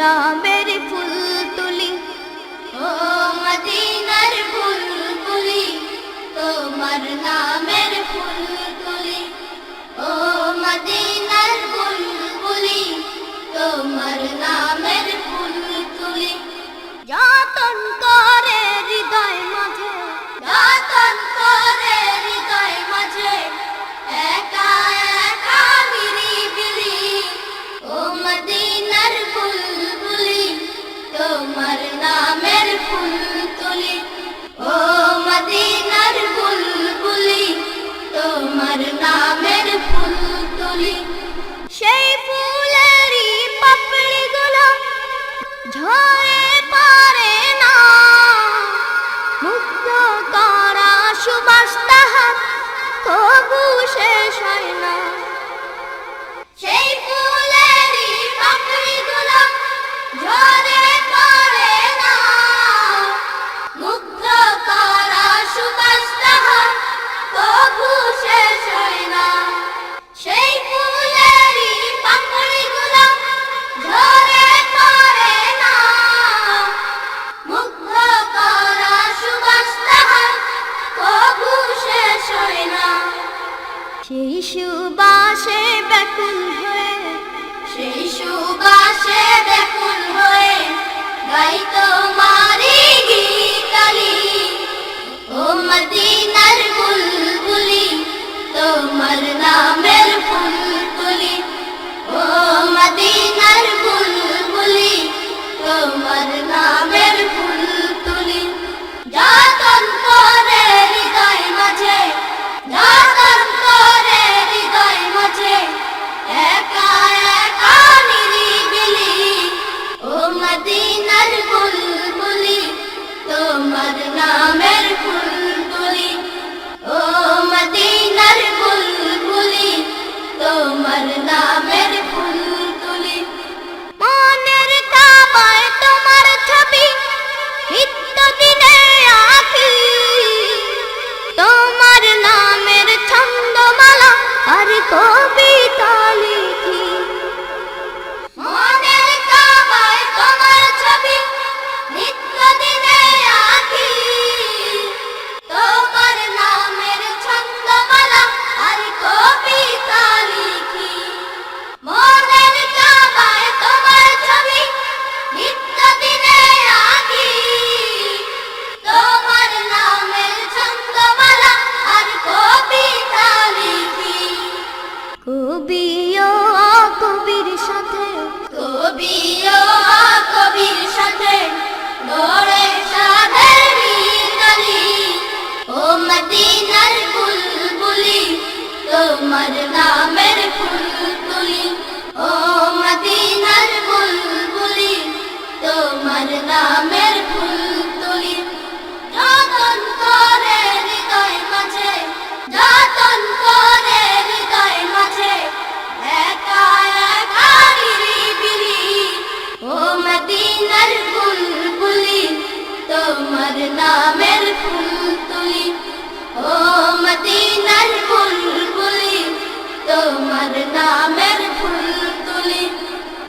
নামের ফুল তুলি ও মদিনার ফুল তুলি তোমার নামের ফুল প্রয়াস তাহার তবু শেষ হয় সেই সুবাসে ব্যাকুল হয়ে সেই সুবাস কবিও কবির সাথে, কবিও কবির সাথে, নরে সাধের মিতালি ও মদিনার বুলবুলি, তোমার নামের ফুল তুলি ও মদিনার বুলবুলি, তোমার নামের ফুল নামের ফুল তুলি। ও